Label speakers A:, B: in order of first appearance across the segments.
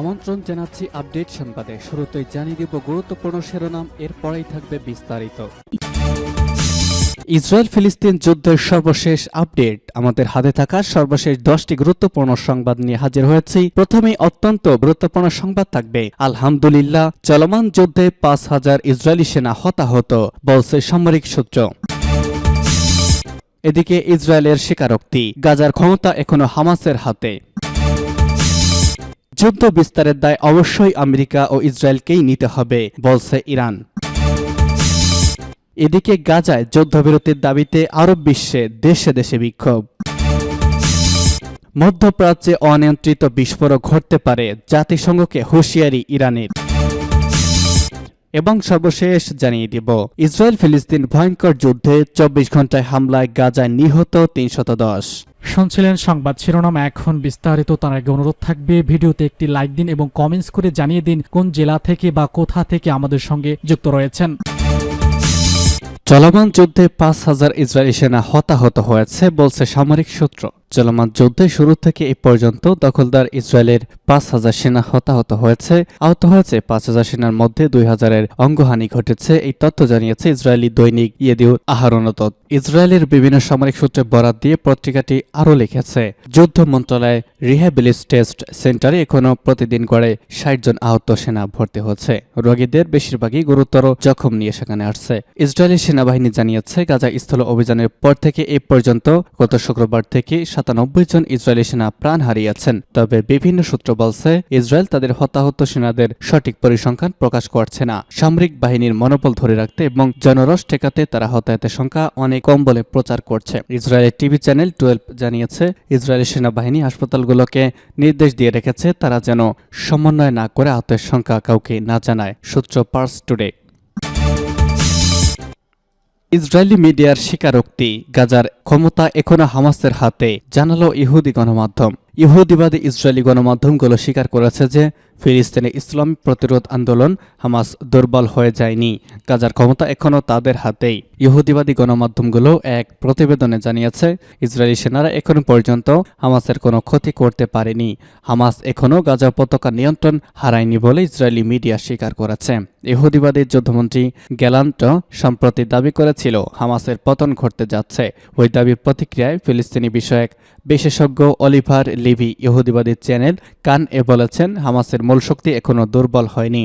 A: আমন্ত্রণ জানাচ্ছি আপডেট সংবাদে। শুরুতেই জানিয়ে দিব গুরুত্বপূর্ণ শিরোনাম, এরপরেই থাকবে বিস্তারিত। ইসরায়েল ফিলিস্তিন যুদ্ধের সর্বশেষ আপডেট। আমাদের হাতে থাকা সর্বশেষ দশটি গুরুত্বপূর্ণ সংবাদ নিয়ে হাজির হয়েছি। প্রথমেই অত্যন্ত গুরুত্বপূর্ণ সংবাদ থাকবে। আলহামদুলিল্লাহ, চলমান যুদ্ধে পাঁচ হাজার ইসরায়েলি সেনা হতাহত, বলছে সামরিক সূত্র। এদিকে ইসরায়েলের স্বীকারোক্তি, গাজার ক্ষমতা এখনও হামাসের হাতে। যুদ্ধ বিস্তারের দায় অবশ্যই আমেরিকা ও ইসরায়েলকেই নিতে হবে, বলছে ইরান। এদিকে গাজায় যুদ্ধবিরতির দাবিতে আরব বিশ্বে দেশে দেশে বিক্ষোভ। মধ্যপ্রাচ্যে অনিয়ন্ত্রিত বিস্ফোরক ঘটতে পারে জাতিসংঘকে হুঁশিয়ারি ইরানের। এবং সর্বশেষ জানিয়ে দিব ইসরায়েল ফিলিস্তিন ভয়ঙ্কর যুদ্ধে চব্বিশ ঘন্টায় হামলায় গাজায় নিহত তিনশত দশ
B: শুনছিলেন সংবাদ শিরোনাম এখন বিস্তারিত তার আগে অনুরোধ থাকবে ভিডিওতে একটি লাইক দিন এবং কমেন্টস করে জানিয়ে দিন কোন জেলা থেকে বা কোথা থেকে আমাদের সঙ্গে যুক্ত রয়েছেন।
A: চলমান যুদ্ধে পাঁচ হাজার ইসরায়েলি সেনা হতাহত হয়েছে বলছে সামরিক সূত্র। চলমান যুদ্ধের শুরু থেকে এ পর্যন্ত দখলদার ইসরায়েলের পাঁচ হাজার সেনা হতাহত হয়েছে, আহত হয়েছে পাঁচ হাজার সেনার মধ্যে দুই হাজারের অঙ্গহানি ঘটেছে। এই তথ্য জানিয়েছে ইসরায়েলি দৈনিক ইয়েদিউ আহরণত ইসরায়েলের বিভিন্ন সামরিক সূত্রে বরাত দিয়ে পত্রিকাটি আরও লিখেছে, যুদ্ধ মন্ত্রণালয় রিহ্যাবিলিটেস্ট সেন্টারে এখনও প্রতিদিন গড়ে ষাট জন আহত সেনা ভর্তি হচ্ছে। রোগীদের বেশিরভাগই গুরুতর জখম নিয়ে সেখানে আসছে। ইসরায়েলি সেনাবাহিনী জানিয়েছে, গাজা স্থল অভিযানের পর থেকে এ পর্যন্ত গত শুক্রবার থেকে সাতানব্বই জন ইসরায়েলি সেনা প্রাণ হারিয়েছেন। তবে বিভিন্ন সূত্র বলছে, ইসরায়েল তাদের হতাহত সেনাদের সঠিক পরিসংখ্যান প্রকাশ করছে না। সামরিক বাহিনীর মনোবল ধরে রাখতে এবং জনরস ঠেকাতে তারা হতাহতের সংখ্যা অনেক কম বলে প্রচার করছে। ইসরায়েলের টিভি চ্যানেল টুয়েলভ জানিয়েছে, ইসরায়েলি সেনাবাহিনী হাসপাতালগুলোকে নির্দেশ দিয়ে রেখেছে, তারা যেন সমন্বয় না করে আহতের সংখ্যা কাউকে না জানায়, সূত্র পার্স টুডে ইসরায়েলি মিডিয়ার স্বীকারোক্তি, গাজার ক্ষমতা এখনও হামাসের হাতে, জানালো ইহুদি গণমাধ্যম। ইহুদিবাদী ইসরায়েলি গণমাধ্যমগুলো স্বীকার করেছে যে ফিলিস্তিনে ইসলামী প্রতিরোধ আন্দোলন হামাস দুর্বল হয়ে যায়নি। গাজার ক্ষমতা এখনও তাদের হাতেই। ইহুদিবাদী গণমাধ্যমগুলো এক প্রতিবেদনে জানিয়েছে, ইসরায়েলি সেনারা এখন পর্যন্ত হামাসের কোনো ক্ষতি করতে পারেনি। হামাস এখনও গাজা পতাকা নিয়ন্ত্রণ হারায়নি বলে ইসরায়েলি মিডিয়া স্বীকার করেছে। ইহুদিবাদী যুদ্ধমন্ত্রী গ্যালান্ট সম্প্রতি দাবি করেছিল, হামাসের পতন ঘটতে যাচ্ছে। ওই দাবির প্রতিক্রিয়ায় ফিলিস্তিনি বিষয়ক বিশেষজ্ঞ অলিভার লিভি ইহুদিবাদী চ্যানেল কান এ বলেছেন, হামাসের মূল শক্তি এখনও দুর্বল হয়নি।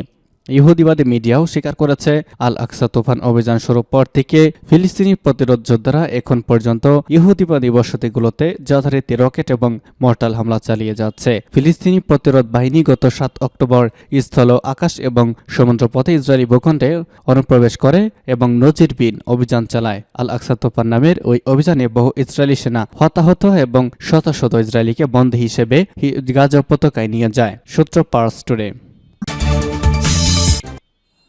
A: ইহুদিবাদী মিডিয়াও স্বীকার করেছে আল আকসা তুফান অভিযান শুরুর পর থেকে ফিলিস্তিনি প্রতিরোধ যোদ্ধারা এখন পর্যন্ত ইহুদিবাদী বসতিগুলোতে যথারীতি রকেট এবং মর্টাল হামলা চালিয়ে যাচ্ছে। ফিলিস্তিনি প্রতিরোধ বাহিনী গত সাত অক্টোবর স্থল, আকাশ এবং সমুদ্রপথে ইসরায়েলি ভূখণ্ডে অনুপ্রবেশ করে এবং নজিরবিন অভিযান চালায়। আল আকসা তুফান নামের ওই অভিযানে বহু ইসরায়েলি সেনা হতাহত এবং শত শত ইসরায়েলিকে বন্দী হিসেবে গাজা উপত্যকায় নিয়ে যায়। সূত্র পার্স টুডে।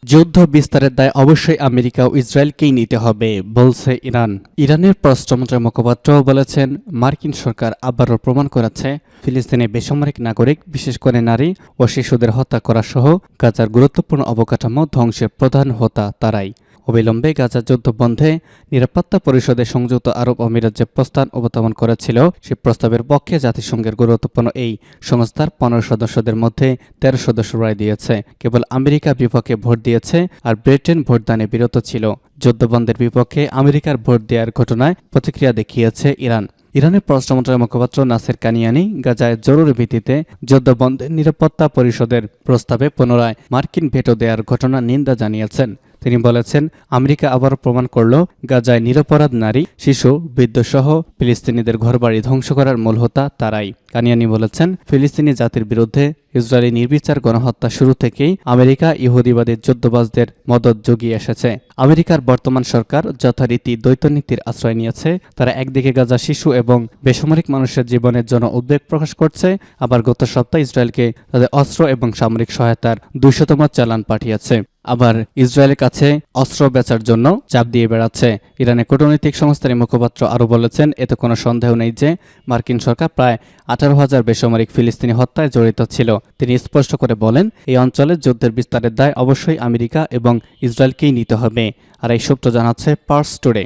A: যুদ্ধ বিস্তারের দায় অবশ্যই আমেরিকা ও ইসরায়েলকেই নিতে হবে, বলছে ইরান। ইরানের পররাষ্ট্রমন্ত্রীর মুখপাত্র বলেছেন, মার্কিন সরকার আবারও প্রমাণ করেছে, ফিলিস্তিনে বেসামরিক নাগরিক, বিশেষ করে নারী ও শিশুদের হত্যা করা সহ গাজার গুরুত্বপূর্ণ অবকাঠামো ধ্বংসের প্রধান হোতা তারাই। অবিলম্বে গাজা যুদ্ধ বন্ধে নিরাপত্তা পরিষদে সংযুক্ত আরব আমিরাত যে প্রস্তাব অবতমন করেছিল, সে প্রস্তাবের পক্ষে জাতিসংঘের গুরুত্বপূর্ণ এই সংস্থার পনেরো সদস্যদের মধ্যে তেরো সদস্য রায় দিয়েছে। কেবল আমেরিকা বিপক্ষে ভোট দিয়েছে আর ব্রিটেন ভোটদানে বিরত ছিল। যুদ্ধবন্ধের বিপক্ষে আমেরিকার ভোট দেওয়ার ঘটনায় প্রতিক্রিয়া দেখিয়েছে ইরান। ইরানের পররাষ্ট্রমন্ত্রণালয়ের মুখপাত্র নাসের কানিয়ানি গাজায় জরুরি ভিত্তিতে যুদ্ধবন্ধের নিরাপত্তা পরিষদের প্রস্তাবে পুনরায় মার্কিন ভেটো দেওয়ার ঘটনা নিন্দা জানিয়েছেন। তিনি বলেছেন, আমেরিকা আবার প্রমাণ করল, গাজায় নিরপরাধ নারী, শিশু বৃদ্ধসহ ফিলিস্তিনিদের ঘরবাড়ি ধ্বংস করার মূল হোতা তারাই। কানিয়ানি বলেছেন, ফিলিস্তিনি জাতির বিরুদ্ধে ইসরায়েলি নির্বিচার গণহত্যা শুরু থেকেই আমেরিকা ইহুদিবাদী যুদ্ধবাজদের মদত জুগিয়ে এসেছে। আমেরিকার বর্তমান সরকার যথারীতি দ্বৈতনীতির আশ্রয় নিয়েছে, তারা একদিকে গাজা শিশু এবং বেসামরিক মানুষের জীবনের জন্য উদ্বেগ প্রকাশ করছে। আবার গত সপ্তাহে ইসরায়েলকে তাদের অস্ত্র এবং সামরিক সহায়তার দুইশতম চালান পাঠিয়েছে। আবার ইসরায়েলের কাছে অস্ত্র বেচার জন্য চাপ দিয়ে বেড়াচ্ছে। ইরানের কূটনৈতিক সংস্থার মুখপাত্র আরও বলেছেন, এতে কোনো সন্দেহ নেই যে মার্কিন সরকার প্রায় আঠারো হাজার বেসামরিক ফিলিস্তিনি হত্যায় জড়িত ছিল। তিনি স্পষ্ট করে বলেন, এই অঞ্চলে যুদ্ধের বিস্তারের দায় অবশ্যই আমেরিকা এবং ইসরায়েলকেই নিতে হবে। আর এই সূত্র জানাচ্ছে পার্স টুডে।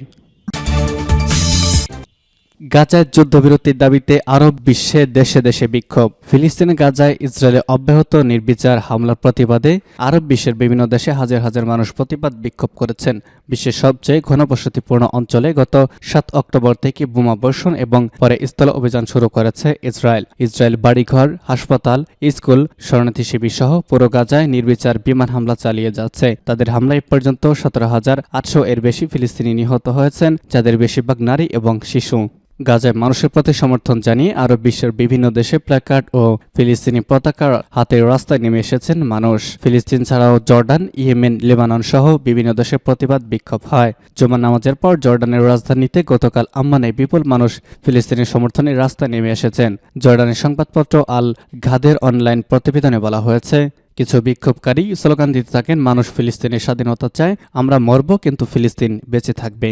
A: গাজায় যুদ্ধবিরতির দাবিতে আরব বিশ্বে দেশে দেশে বিক্ষোভ। ফিলিস্তিনে গাজায় ইসরায়েলে অব্যাহত নির্বিচার হামলার প্রতিবাদে আরব বিশ্বের বিভিন্ন দেশে হাজার হাজার মানুষ প্রতিবাদ বিক্ষোভ করেছেন। বিশ্বের সবচেয়ে ঘনবসতিপূর্ণ অঞ্চলে গত সাত অক্টোবর থেকে বোমা বর্ষণ এবং পরে স্থল অভিযান শুরু করেছে ইসরায়েল। ইসরায়েল বাড়িঘর, হাসপাতাল, স্কুল, শরণার্থী শিবির সহ পুরো গাজায় নির্বিচার বিমান হামলা চালিয়ে যাচ্ছে। তাদের হামলায় পর্যন্ত সতেরো হাজার আটশো এর বেশি ফিলিস্তিনি নিহত হয়েছেন, যাদের বেশিরভাগ নারী এবং শিশু। গাজায় মানুষের প্রতি সমর্থন জানিয়ে আরব বিশ্বের বিভিন্ন দেশে প্ল্যাকার্ড ও ফিলিস্তিনি পতাকা হাতে রাস্তায় নেমে এসেছেন মানুষ। ফিলিস্তিন ছাড়াও জর্ডান, ইয়েমেন, লেবানন সহ বিভিন্ন দেশে প্রতিবাদ বিক্ষোভ হয়। জুমা নামাজের পর জর্ডানের রাজধানীতে গতকাল আম্মানে বিপুল মানুষ ফিলিস্তিনের সমর্থনে রাস্তায় নেমে এসেছেন। জর্ডানের সংবাদপত্র আল ঘাদের অনলাইন প্রতিবেদনে বলা হয়েছে, কিছু বিক্ষোভকারী স্লোগান দিতে থাকেন, মানুষ ফিলিস্তিনের স্বাধীনতা চায়, আমরা মরব, কিন্তু ফিলিস্তিন বেঁচে থাকবে।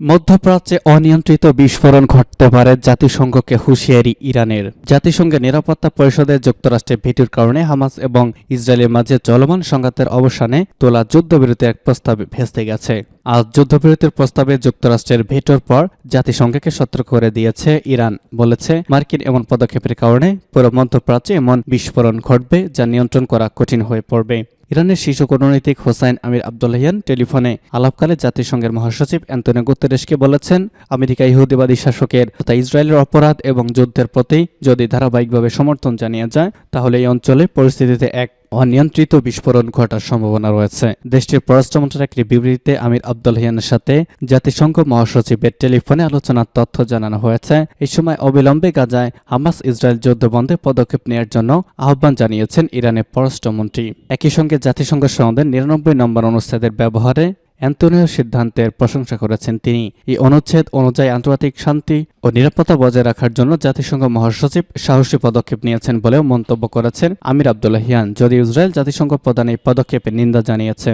A: মধ্যপ্রাচ্যে অনিয়ন্ত্রিত বিস্ফোরণ ঘটতে পারে জাতিসংঘকে হুঁশিয়ারি ইরানের। জাতিসংঘের নিরাপত্তা পরিষদে যুক্তরাষ্ট্রের ভেটির কারণে হামাস এবং ইসরায়েলের মাঝে চলমান সংঘাতের অবসানে তোলা যুদ্ধবিরতির এক প্রস্তাবে ভেস্তে গেছে। আজ যুদ্ধবিরতির প্রস্তাবে যুক্তরাষ্ট্রের ভেটোর পর জাতিসংঘকে সতর্ক করে দিয়েছে ইরান, বলেছে। মার্কিন এমন পদক্ষেপের কারণে পুরো মধ্যপ্রাচ্যে এমন বিস্ফোরণ ঘটবে যা নিয়ন্ত্রণ করা কঠিন হয়ে পড়বে। ইরানের শীর্ষ কূটনৈতিক হোসাইন আমির আবদুল্লাহিয়ান টেলিফোনে আলাপকালে জাতিসংঘের মহাসচিব অ্যান্তোনিও গুতেরেসকে বলেছেন, আমেরিকা ইহুদিবাদী শাসকের তথা ইসরায়েলের অপরাধ এবং যুদ্ধের প্রতি যদি ধারাবাহিকভাবে সমর্থন জানিয়ে যায়, তাহলে এই অঞ্চলে পরিস্থিতিতে এক অনিয়ন্ত্রিত বিস্ফোরণ ঘটার সম্ভাবনা রয়েছে। দেশটির পররাষ্ট্রমন্ত্রীর একটি বিবৃতিতে আমির আব্দুল হিয়ানের সাথে জাতিসংঘ মহাসচিবের টেলিফোনে আলোচনার তথ্য জানানো হয়েছে। এই সময় অবিলম্বে গাজায় হামাস ইসরায়েল যুদ্ধ বন্ধে পদক্ষেপ নেওয়ার জন্য আহ্বান জানিয়েছেন ইরানের পররাষ্ট্রমন্ত্রী একই সঙ্গে জাতিসংঘ সনদের নিরানব্বই নম্বর অনুচ্ছেদের ব্যবহারে অ্যান্তোনিও সিদ্ধান্তের প্রশংসা করেছেন তিনি। এই অনুচ্ছেদ অনুযায়ী আন্তর্জাতিক শান্তি ও নিরাপত্তা বজায় রাখার জন্য জাতিসংঘ মহাসচিব সাহসী পদক্ষেপ নিয়েছেন বলেও মন্তব্য করেছেন আমির আবদুল্লাহিয়ান যদি ইসরায়েল জাতিসংঘ প্রধান এই পদক্ষেপের নিন্দা জানিয়েছে।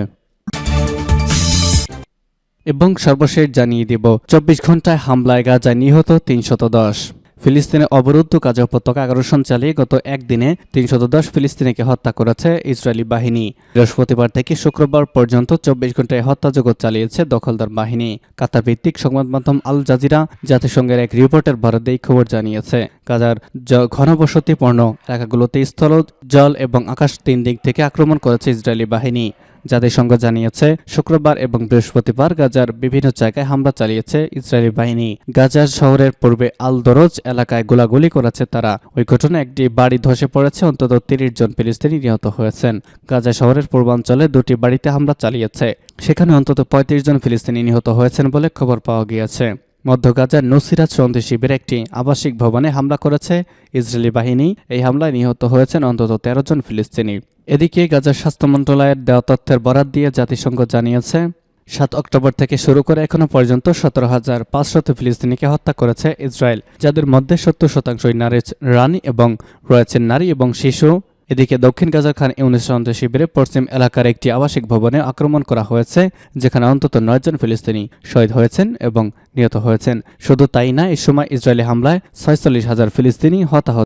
A: এবং সর্বশেষ জানিয়ে দিব, চব্বিশ ঘন্টায় হামলায় গাজায় নিহত তিনশত দশ। ফিলিস্তিনে অবরুদ্ধ গাজা উপত্যকা আগ্রাসন চালিয়ে গত একদিনে তিনশত দশ ফিলিস্তিনিকে হত্যা করেছে ইসরায়েলি বাহিনী। বৃহস্পতিবার থেকে শুক্রবার পর্যন্ত চব্বিশ ঘন্টায় হত্যাযজ্ঞ চালিয়েছে দখলদার বাহিনী। কাতার ভিত্তিক সংবাদ মাধ্যম আল জাজিরা জাতিসংঘের এক রিপোর্টের ভরাতে এই খবর জানিয়েছে, গাজার ঘনবসতিপূর্ণ এলাকাগুলোতে স্থল, জল এবং আকাশ তিন দিক থেকে আক্রমণ করেছে ইসরায়েলি বাহিনী। জাতিসংঘ জানিয়েছে, শুক্রবার এবং বৃহস্পতিবার গাজার বিভিন্ন জায়গায় হামলা চালিয়েছে ইসরায়েলি বাহিনী। গাজার শহরের পূর্বে আল দরজ এলাকায় গোলাগুলি করেছে তারা। ওই ঘটনায় একটি বাড়ি ধসে পড়েছে, অন্তত তিরিশ জন ফিলিস্তিনি নিহত হয়েছেন। গাজা শহরের পূর্বাঞ্চলে দুটি বাড়িতে হামলা চালিয়েছে। সেখানে অন্তত পঁয়ত্রিশ জন ফিলিস্তিনি নিহত হয়েছেন বলে খবর পাওয়া গিয়েছে। মধ্য গাজার নসিরাত সন্ধি শিবিরে একটি আবাসিক ভবনে হামলা করেছে ইসরায়েলি বাহিনী। এই হামলায় নিহত হয়েছেন অন্তত তেরো জন ফিলিস্তিনি। এদিকে গাজার স্বাস্থ্য মন্ত্রণালয়ের দেওয়া তথ্যের বরাত দিয়ে জাতিসংঘ জানিয়েছে, সাত অক্টোবর থেকে শুরু করে এখনও পর্যন্ত সতেরো হাজার পাঁচশত ফিলিস্তিনিকে হত্যা করেছে ইসরায়েল, যাদের মধ্যে সত্তর শতাংশই নারী, রানী এবং রয়েছেন নারী এবং শিশু। এদিকে দক্ষিণ গাজার খান ইউনিস সন্ত্রাসী শিবিরে পশ্চিম এলাকার একটি আবাসিক ভবনে আক্রমণ করা হয়েছে, যেখানে অন্তত নয়জন ফিলিস্তিনি শহীদ হয়েছেন এবং নিহত হয়েছেন। শুধু তাই না এ সময় ইসরায়েলি হামলায় ছয়চল্লিশ হাজার ফিলিস্তিনি হতাহত